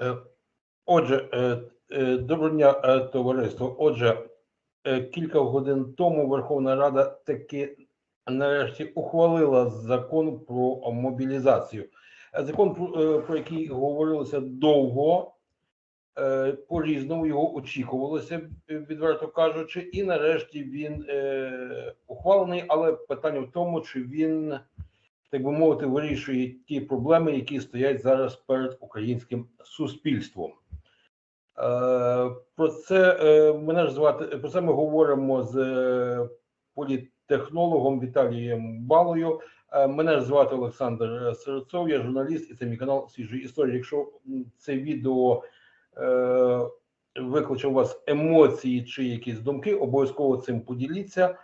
Е, Отже, е, е, доброго дня, товариство. Отже, кілька годин тому Верховна Рада таки нарешті ухвалила закон про мобілізацію. Закон, про- який говорилося довго, е, по-різному його очікувалося, відверто кажучи, і нарешті він ухвалений, але питання в тому, чи він так би мовити, вирішує ті проблеми, які стоять зараз перед українським суспільством. Е, Про це е, мене ж звати про це ми говоримо з е, політтехнологом Віталієм Балою. Мене ж звати Олександр Серцов, я журналіст, і це мій канал Свіжі історії. Якщо це відео викличе у вас емоції чи якісь думки, обов'язково цим поділіться.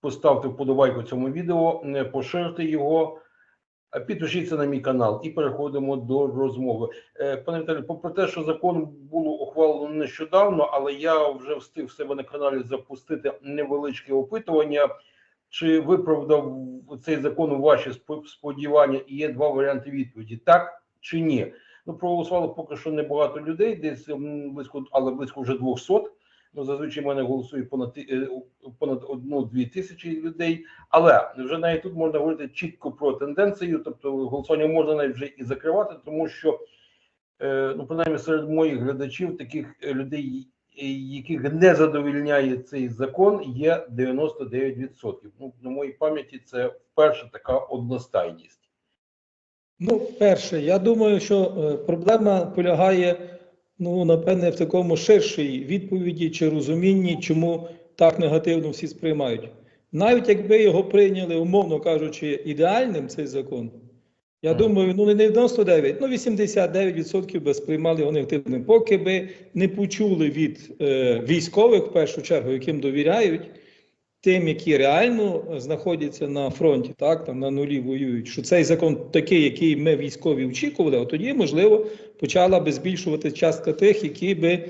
Поставте вподобайку цьому відео, поширте його, підпишіться на мій канал і переходимо до розмови. Е, Пане Віталію, попри те, що закон було ухвалено нещодавно, але я вже встиг в себе на каналі запустити невеличке опитування. Чи виправдав цей закон ваші сподівання? І є два варіанти відповіді: так чи ні? Ну, проголосувало поки що небагато людей, десь близько, але близько вже 200. Ну, зазвичай в мене голосує понад е, понад одну-дві тисячі людей. Але вже навіть тут можна говорити чітко про тенденцію, тобто голосування можна навіть вже і закривати, тому що е, ну, принаймні серед моїх глядачів, таких е, людей, яких не задовільняє цей закон, є 99%. Ну, на моїй пам'яті це вперше така одностайність. Ну, перше, я думаю, що проблема полягає, ну, напевне, в такому ширшій відповіді чи розумінні, чому так негативно всі сприймають. Навіть якби його прийняли, умовно кажучи, ідеальним цей закон, я думаю, ну не 99, ну 89% би сприймали його негативним, поки би не почули від е, військових, в першу чергу, яким довіряють, тим, які реально знаходяться на фронті, так там на нулі воюють, що цей закон такий, який ми військові очікували, а тоді, можливо, почала би збільшувати частка тих, які би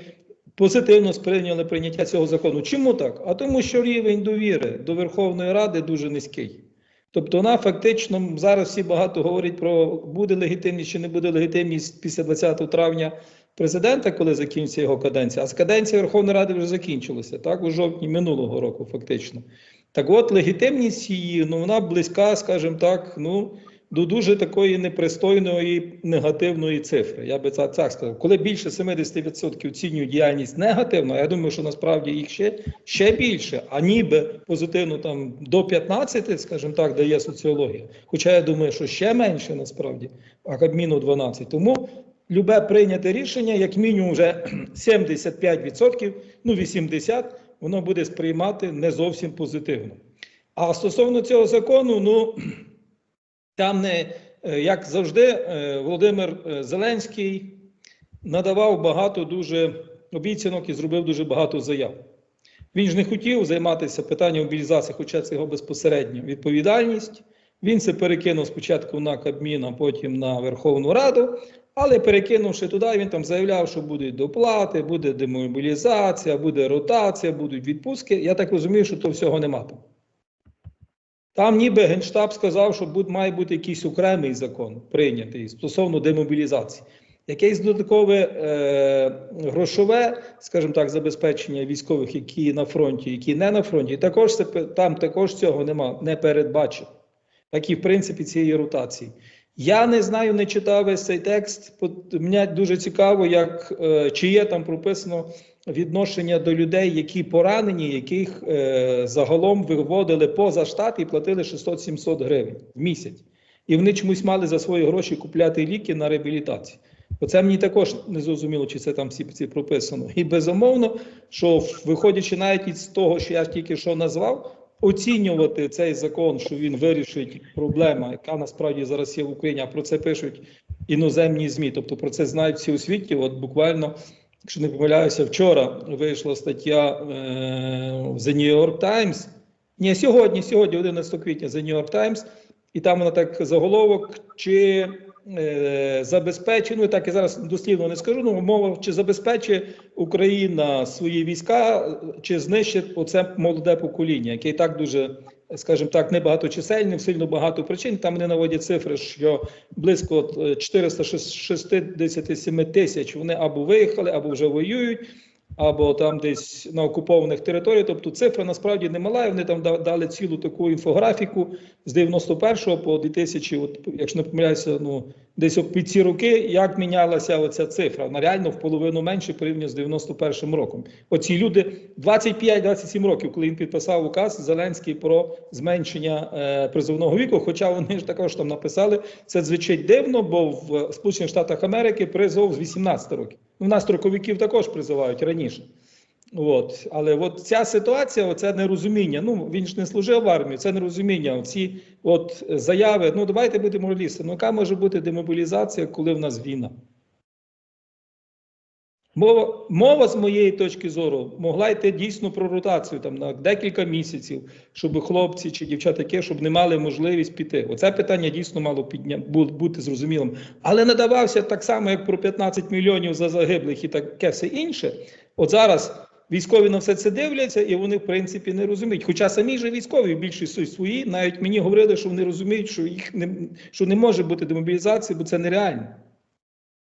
позитивно сприйняли прийняття цього закону. Чому так? А тому, що рівень довіри до Верховної Ради дуже низький. Тобто вона фактично зараз всі багато говорять про буде легітимність чи не буде легітимність після 20 травня президента, коли закінчиться його каденція, а з каденція Верховної Ради вже закінчилася, так, у жовтні минулого року, фактично. Так от, легітимність її, ну, вона близька, скажімо так, ну, до дуже такої непристойної негативної цифри. Я би це так сказав. Коли більше 70% оцінюють діяльність негативно, я думаю, що насправді їх ще, ще більше, а ніби позитивно там до 15, скажімо так, дає соціологія. Хоча я думаю, що ще менше насправді, а Кабміну 12. Тому любе прийняте рішення, як мінімум, вже 75%, ну 80%, воно буде сприймати не зовсім позитивно. А стосовно цього закону, ну там не е, як завжди, е, Володимир е, Зеленський надавав багато дуже обіцянок і зробив дуже багато заяв. Він ж не хотів займатися питанням мобілізації, хоча це його безпосередня відповідальність. Він це перекинув спочатку на Кабмін, а потім на Верховну Раду. Але перекинувши туди, він там заявляв, що будуть доплати, буде демобілізація, буде ротація, будуть відпустки. Я так розумію, що то всього нема там. Там ніби Генштаб сказав, що буд- має бути якийсь окремий закон прийнятий стосовно демобілізації. Якесь додаткове е, грошове, скажімо так, забезпечення військових, які на фронті, які не на фронті, також там також цього нема, не передбачено. Так і в принципі цієї ротації. Я не знаю, не читав весь цей текст. Мені дуже цікаво, як, е, чи є там прописано відношення до людей, які поранені, яких е, загалом виводили поза штат і платили 600-700 гривень в місяць. І вони чомусь мали за свої гроші купляти ліки на реабілітацію. Оце мені також не зрозуміло, чи це там всі прописано. І безумовно, що виходячи навіть із того, що я тільки що назвав, оцінювати цей закон, що він вирішить проблему, яка насправді зараз є в Україні, а про це пишуть іноземні ЗМІ. Тобто про це знають всі у світі. От буквально, якщо не помиляюся, вчора вийшла стаття е, The New York Times. Ні, сьогодні, сьогодні, 11 квітня, The New York Times, і там вона так заголовок, чи е, забезпечує, ну так і зараз дослівно не скажу, ну мова, чи забезпечує Україна свої війська, чи знищить оце молоде покоління, яке і так дуже скажімо так, небагаточисельним, сильно багато причин. Там вони наводять цифри, що близько е, 467 тисяч вони або виїхали, або вже воюють, або там десь на окупованих територіях. Тобто цифра насправді немала. і Вони там дали цілу таку інфографіку з 91 по 2000, от, якщо не помиляюся, ну десь під ці роки, як мінялася оця цифра. Вона реально в половину менше порівняно з 91 роком. Оці люди 25-27 років, коли він підписав указ Зеленський про зменшення е, призовного віку. Хоча вони ж також там написали, це звучить дивно, бо в Сполучених Штатах Америки призов з 18 років. У нас строковиків також призивають раніше. От. Але от ця ситуація, оце нерозуміння. Ну він ж не служив в армії, це нерозуміння. Ці от заяви. Ну давайте будемо реалістами. Ну яка може бути демобілізація, коли в нас війна? Мова, мова з моєї точки зору могла йти дійсно про ротацію там на декілька місяців, щоб хлопці чи дівчата таке, щоб не мали можливість піти. Оце питання дійсно мало підня... бути зрозумілим. Але надавався так само, як про 15 мільйонів за загиблих і таке все інше. От зараз військові на все це дивляться, і вони в принципі не розуміють. Хоча самі ж військові більшість свої, навіть мені говорили, що вони розуміють, що їх не що не може бути демобілізації, бо це нереально.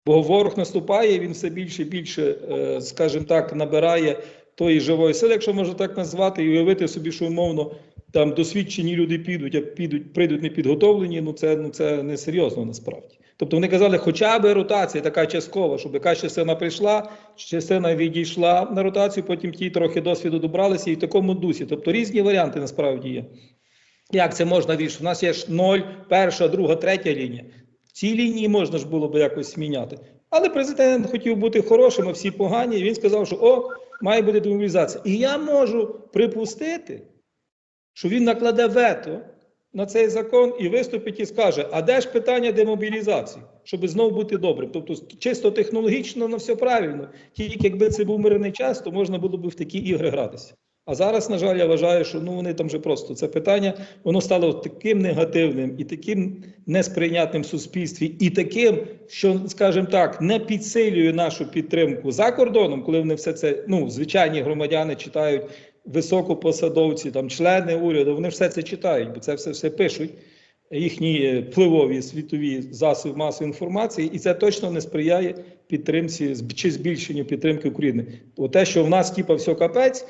Бо ворог наступає, він все більше і більше, е, скажімо так, набирає тої живої сили, якщо можна так назвати, і уявити собі, що умовно там досвідчені люди підуть, а підуть, прийдуть непідготовлені, ну це, ну це не серйозно насправді. Тобто вони казали, хоча б ротація така часткова, щоб якась частина прийшла, частина відійшла на ротацію, потім ті трохи досвіду добралися і в такому дусі. Тобто різні варіанти насправді є. Як це можна вірш? У нас є ж ноль, перша, друга, третя лінія. Ці лінії можна ж було б якось зміняти. Але президент хотів бути хорошим, а всі погані. І він сказав, що о, має бути демобілізація. І я можу припустити, що він накладе вето на цей закон і виступить і скаже: а де ж питання демобілізації, щоб знову бути добрим? Тобто, чисто технологічно на все правильно. Тільки якби це був мирний час, то можна було б в такі ігри гратися. А зараз, на жаль, я вважаю, що ну вони там вже просто це питання, воно стало таким негативним і таким несприйнятним в суспільстві, і таким, що, скажімо так, не підсилює нашу підтримку за кордоном, коли вони все це, ну, звичайні громадяни читають, високопосадовці, там члени уряду, вони все це читають, бо це все все пишуть. Їхні е, впливові світові засоби масової інформації, і це точно не сприяє підтримці чи збільшенню підтримки України. Бо те, що в нас типа все капець,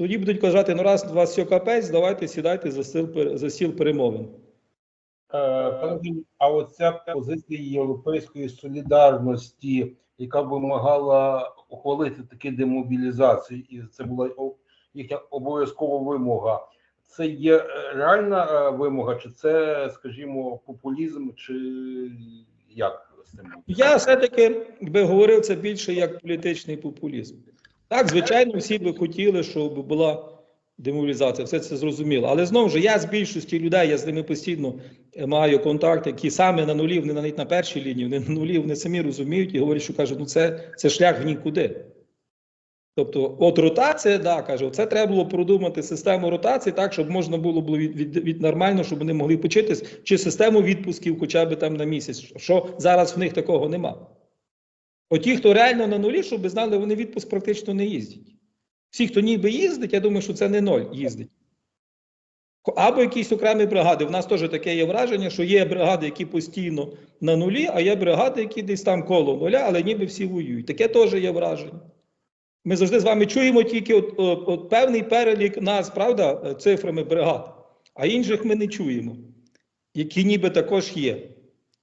тоді будуть казати, ну раз у вас все капець, давайте сідайте за пер- за стіл перемовин. Е, а оця позиція європейської солідарності, яка вимагала ухвалити такі демобілізації, і це була їхня обов'язкова вимога. Це є е, реальна е, вимога, чи це, скажімо, популізм, чи як з цим? Я все-таки би говорив це більше як політичний популізм. Так, звичайно, всі би хотіли, щоб була демобілізація, все це зрозуміло. Але знову ж я з більшості людей, я з ними постійно е, маю контакт, які саме на нулі, вони навіть на першій лінії, вони на нулі, вони самі розуміють і говорять, що кажуть, ну це, це шлях в нікуди. Тобто, от ротація, да, каже, це треба було продумати систему ротації так, щоб можна було від, від, від нормально, щоб вони могли почитись, чи систему відпусків хоча б там на місяць, що зараз в них такого нема. От ті, хто реально на нулі, щоб ви знали, вони відпуск практично не їздять. Всі, хто ніби їздить, я думаю, що це не ноль їздить. Або якісь окремі бригади. У нас теж таке є враження, що є бригади, які постійно на нулі, а є бригади, які десь там коло нуля, але ніби всі воюють. Таке теж є враження. Ми завжди з вами чуємо тільки от, от, от певний перелік нас, правда, е, цифрами бригад, а інших ми не чуємо, які ніби також є.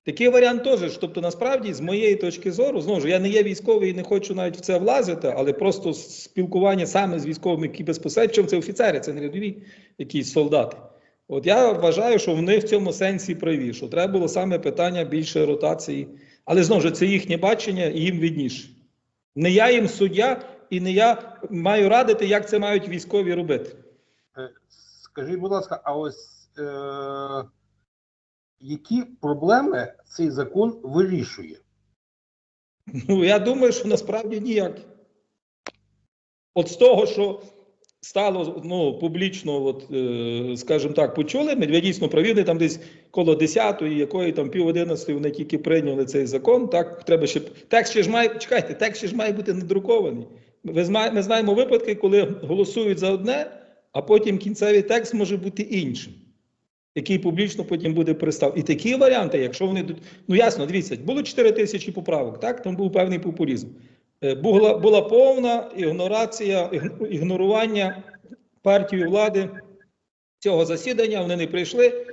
Такий варіант теж. Тобто, насправді, з моєї точки зору, знову ж я не є військовий і не хочу навіть в це влазити, але просто спілкування саме з військовими, які безпосередньо, це офіцери, це не рядові якісь солдати. От я вважаю, що вони в цьому сенсі праві, що треба було саме питання більше ротації. Але знову ж це їхнє бачення, і їм відніше. Не я їм суддя, і не я маю радити, як це мають військові робити. Е, Скажіть, будь ласка, а ось е, які проблеми цей закон вирішує? Ну, я думаю, що насправді ніяк. От з того, що стало ну, публічно, от, е, скажімо так, почули, ми дійсно праві, там десь коло 10-ї, якої там пів 11 вони тільки прийняли цей закон. Так, треба ще текст ще ж має, чекайте, текст ще ж має бути надрукований. Зна- ми знаємо випадки, коли голосують за одне, а потім кінцевий текст може бути іншим, який публічно потім буде пристав. І такі варіанти, якщо вони. Ну ясно, дивіться, було 4 тисячі поправок, так? Там був певний популізм. Е, Була, була повна ігнорація, ігнорування партії влади цього засідання. Вони не прийшли,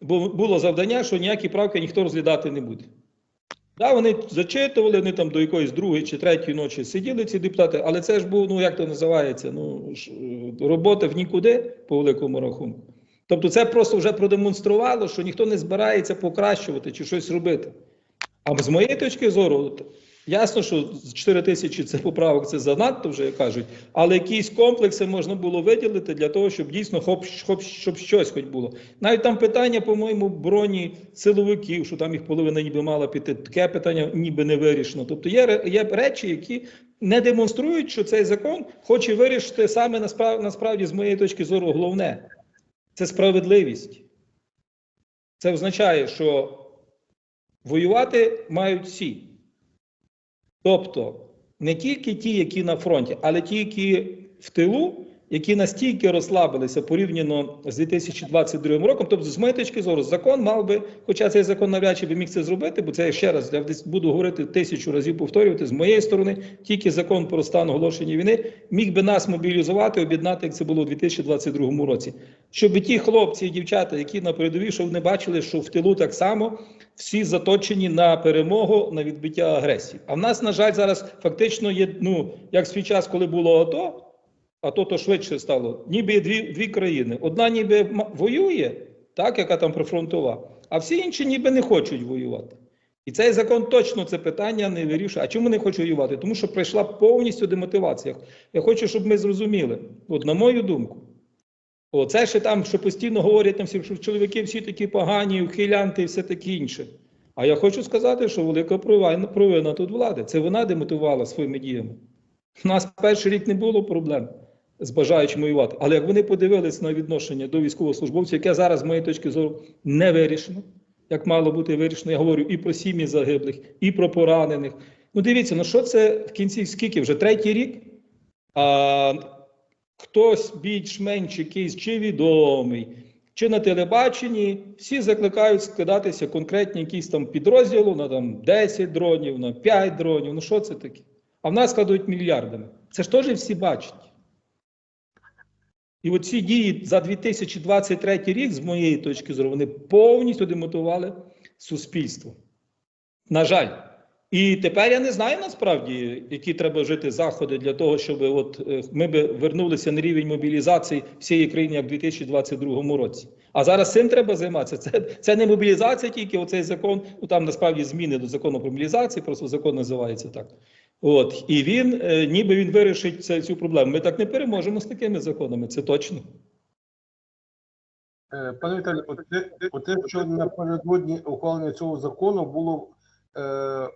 бо було завдання, що ніякі правки ніхто розглядати не буде. Да, вони зачитували, вони там до якоїсь другої чи третьої ночі сиділи ці депутати, але це ж був, ну як то називається, ну е, робота в нікуди по великому рахунку. Тобто, це просто вже продемонструвало, що ніхто не збирається покращувати чи щось робити. А з моєї точки зору, ясно, що з 4 тисячі це поправок це занадто вже як кажуть, але якісь комплекси можна було виділити для того, щоб дійсно хоп, хоп, щоб щось хоч було. Навіть там питання, по-моєму, броні силовиків, що там їх половина ніби мала піти. Таке питання ніби не вирішено. Тобто є, є речі, які не демонструють, що цей закон хоче вирішити саме насправді, насправді з моєї точки зору, головне це справедливість. Це означає, що воювати мають всі. Тобто не тільки ті, які на фронті, але ті, які в тилу, які настільки розслабилися порівняно з 2022 роком. Тобто, з моєї точки зору, закон мав би, хоча цей закон навряд чи би міг це зробити, бо це я ще раз я буду говорити тисячу разів повторювати. З моєї сторони, тільки закон про стан оголошення війни міг би нас мобілізувати, об'єднати, як це було у 2022 році. Щоб ті хлопці і дівчата, які на передовій, щоб вони бачили, що в тилу так само всі заточені на перемогу, на відбиття агресії. А в нас, на жаль, зараз фактично є, ну, як свій час, коли було АТО, АТО то то швидше стало, ніби дві, дві країни. Одна ніби воює, так, яка там прифронтова, а всі інші ніби не хочуть воювати. І цей закон точно це питання не вирішує. А чому не хочуть воювати? Тому що прийшла повністю демотивація. Я хочу, щоб ми зрозуміли, от на мою думку, о, це ще там, що постійно говорять там всі, що чоловіки всі такі погані, ухилянти і все таке інше. А я хочу сказати, що велика провина тут влади. Це вона демотивувала своїми діями. У нас перший рік не було проблем з бажаючими воювати. Але як вони подивились на відношення до військовослужбовців, яке зараз, з моєї точки зору, не вирішено, як мало бути вирішено, я говорю і про сім'ї загиблих, і про поранених. Ну дивіться, ну що це в кінці скільки? Вже третій рік? А, хтось більш-менш якийсь чи відомий, чи на телебаченні, всі закликають скидатися конкретні якісь там підрозділу на там 10 дронів, на 5 дронів. Ну що це таке? А в нас кладуть мільярдами. Це ж теж всі бачать. І оці дії за 2023 рік, з моєї точки зору, вони повністю демотивували суспільство. На жаль. І тепер я не знаю насправді, які треба вжити заходи для того, щоб от е, ми би вернулися на рівень мобілізації всієї країни, як в 2022 році. А зараз цим треба займатися. Це, це не мобілізація, тільки оцей закон. Ну там насправді зміни до закону про мобілізацію, просто закон називається так. От і він е, ніби він вирішить це, цю проблему. Ми так не переможемо з такими законами, це точно. Е, Пане Віталію, от те, що напередодні ухвалення цього закону було, е,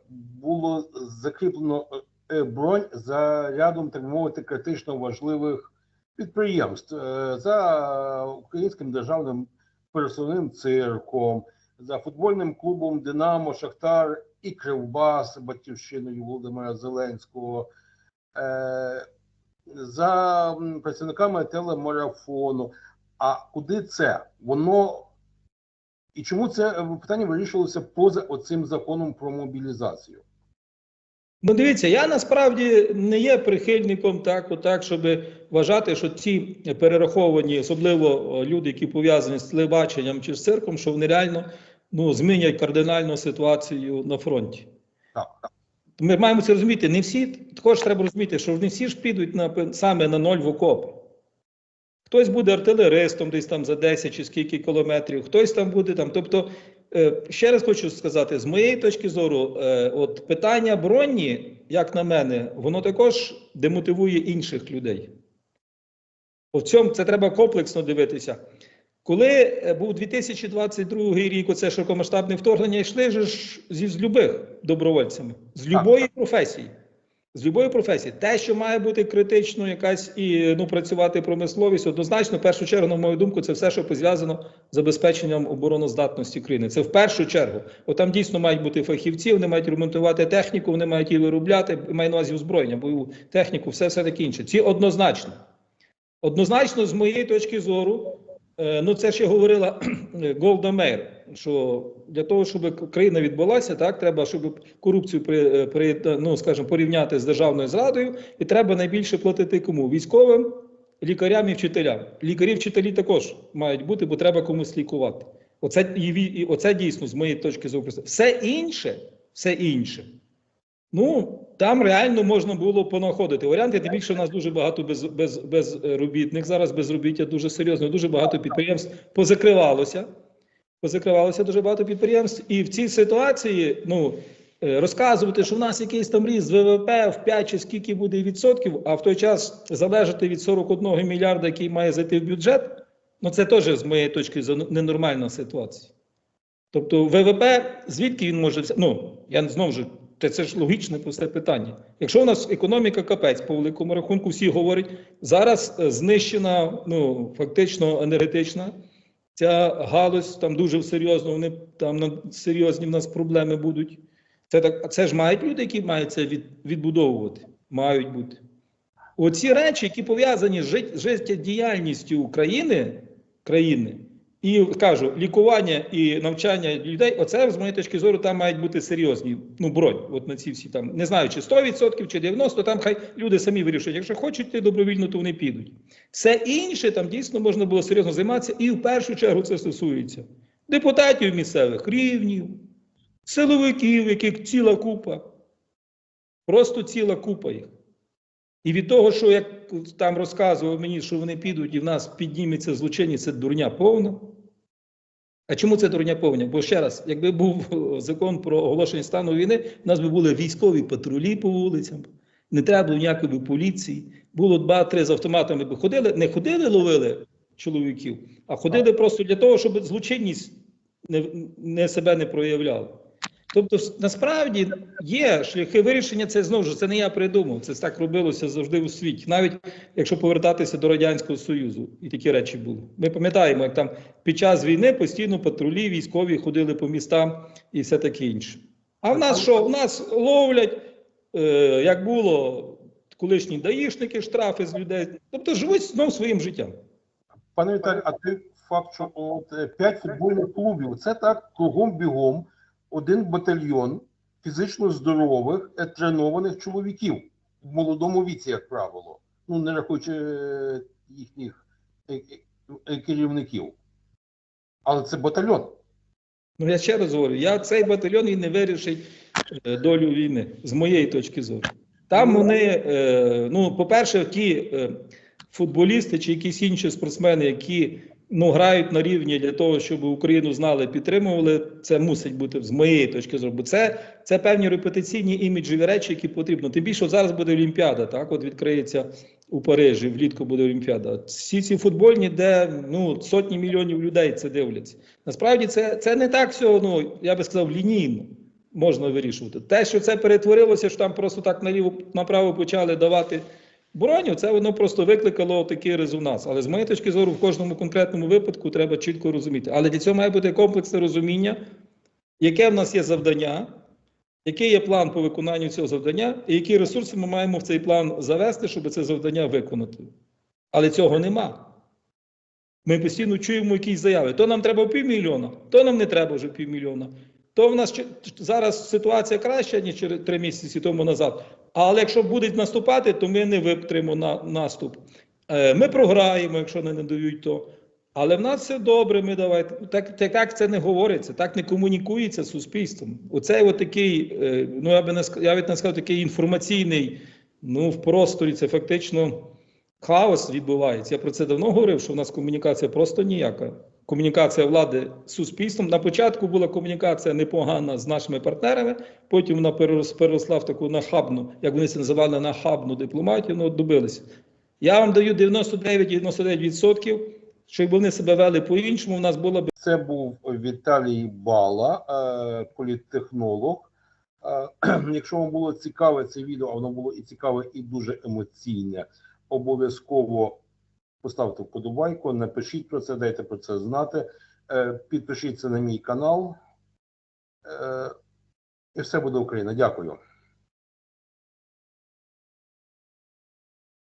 було закріплено е, бронь за рядом, так мовити, критично важливих підприємств е, за українським державним пересувним цирком, за футбольним клубом Динамо, Шахтар і Кривбас, батьківщиною Володимира Зеленського. Е, за працівниками телемарафону. А куди це? Воно і чому це е, питання вирішувалося поза оцим законом про мобілізацію? Ну, дивіться, я насправді не є прихильником так, отак, щоб вважати, що ці перераховані, особливо люди, які пов'язані з телебаченням чи з цирком, що вони реально ну, змінять кардинальну ситуацію на фронті. Так. Ми маємо це розуміти. Не всі також треба розуміти, що не всі ж підуть на саме на ноль в окопи. Хтось буде артилеристом десь там за 10 чи скільки кілометрів, хтось там буде там. Тобто, е, ще раз хочу сказати, з моєї точки зору, е, от питання броні, як на мене, воно також демотивує інших людей. В цьому це треба комплексно дивитися. Коли е, був 2022 рік, оце широкомасштабне вторгнення, йшли ж зі з любих добровольцями, з любої професії. З любої професії, те, що має бути критично, якась і ну працювати промисловість, однозначно, в першу чергу, на мою думку, це все, що пов'язано з забезпеченням обороноздатності країни. Це в першу чергу. От там дійсно мають бути фахівці, вони мають ремонтувати техніку, вони мають її виробляти, маю на увазі озброєння, бойову техніку, все все таке інше. Ці однозначно. Однозначно, з моєї точки зору, ну це ще говорила Голда Мейр, що для того, щоб країна відбулася, так треба, щоб корупцію при, е, при ну, скажімо, порівняти з державною зрадою, і треба найбільше платити кому? Військовим, лікарям і вчителям. Лікарі, вчителі також мають бути, бо треба комусь лікувати. Оце, і, і оце дійсно з моєї точки зору. Все інше, все інше. Ну, там реально можна було понаходити варіанти. Тим більше в нас дуже багато без, без, безробітних. Зараз безробіття дуже серйозно, дуже багато підприємств позакривалося. Позакривалося дуже багато підприємств. І в цій ситуації, ну, е, розказувати, що в нас якийсь там ріст ВВП в 5 чи скільки буде відсотків, а в той час залежати від 41 мільярда, який має зайти в бюджет, ну це теж з моєї точки зору ненормальна ситуація. Тобто ВВП, звідки він може? Ну, я знову ж, це, це ж логічне просте питання. Якщо у нас економіка капець, по великому рахунку, всі говорять, зараз е, знищена, ну, фактично енергетична, ця галузь там дуже серйозно, вони там серйозні в нас проблеми будуть. Це так, це ж мають люди, які мають це від, відбудовувати. Мають бути. Оці речі, які пов'язані з жит- життєдіяльністю України, країни, і кажу, лікування і навчання людей, оце з моєї точки зору, там мають бути серйозні. Ну, бронь, от на ці всі там не знаю, чи 100% чи 90%, там хай люди самі вирішують. Якщо хочуть йти добровільно, то вони підуть. Все інше там дійсно можна було серйозно займатися, і в першу чергу це стосується депутатів місцевих рівнів, силовиків, яких ціла купа. Просто ціла купа їх. І від того, що як там розказував мені, що вони підуть і в нас підніметься злочинність, це дурня повна. А чому це дурня повня? Бо ще раз, якби був закон про оголошення стану війни, в нас би були військові патрулі по вулицям, не треба було ніякої поліції. Було два-три з автоматами би ходили, не ходили, ловили чоловіків, а ходили просто для того, щоб злочинність не, не себе не проявляла. Тобто, насправді є шляхи вирішення. Це знову ж це не я придумав. Це так робилося завжди у світі. Навіть якщо повертатися до радянського союзу, і такі речі були. Ми пам'ятаємо, як там під час війни постійно патрулі військові ходили по містам і все таке інше. А в нас що? В нас ловлять, е, як було колишні даїшники, штрафи з людей. Тобто живуть знов своїм життям. Пане Віталій, а ти факт, що от е, п'ять футбольних клубів, це так кругом бігом один батальйон фізично здорових, е, тренованих чоловіків в молодому віці, як правило. Ну, не рахуючи е, їхніх е, керівників. Але це батальйон. Ну я ще раз говорю, я цей батальйон і не вирішить долю війни, з моєї точки зору. Там вони, е, ну, по-перше, ті футболісти чи якісь інші спортсмени, які ну, грають на рівні для того, щоб Україну знали, підтримували, це мусить бути з моєї точки зору. Бо це, це певні репетиційні іміджові речі, які потрібно. Тим більше зараз буде Олімпіада, так, от відкриється у Парижі, влітку буде Олімпіада. Всі ці футбольні, де ну, сотні мільйонів людей це дивляться. Насправді це, це не так все, ну, я би сказав, лінійно можна вирішувати. Те, що це перетворилося, що там просто так наліво направо почали давати броню, це воно просто викликало такий резонанс. Але з моєї точки зору, в кожному конкретному випадку треба чітко розуміти. Але для цього має бути комплексне розуміння, яке в нас є завдання, який є план по виконанню цього завдання, і які ресурси ми маємо в цей план завести, щоб це завдання виконати. Але цього нема. Ми постійно чуємо якісь заяви. То нам треба півмільйона, то нам не треба вже півмільйона. То в нас зараз ситуація краща, ніж три місяці тому назад. Але якщо будуть наступати, то ми не витримаємо на наступ. Е, Ми програємо, якщо не надають то. Але в нас все добре. Ми давайте так, так, так це не говориться, так не комунікується з суспільством. Оцей такий, е, ну я би не я навіть не сказав, такий інформаційний, ну в просторі це фактично хаос відбувається. Я про це давно говорив, що в нас комунікація просто ніяка. Комунікація влади з суспільством. На початку була комунікація непогана з нашими партнерами, потім вона перерос- переросла в таку нахабну, як вони це називали, нахабну дипломатію, ну добилися. Я вам даю 99-99%, що якби вони себе вели по-іншому, у нас була б Це був Віталій Бала, е, політтехнолог. Е, Якщо вам було цікаве це відео, а воно було і цікаве, і дуже емоційне, обов'язково поставте вподобайку, напишіть про це, дайте про це знати. Е, Підпишіться на мій канал. Е, І все буде Україна. Дякую.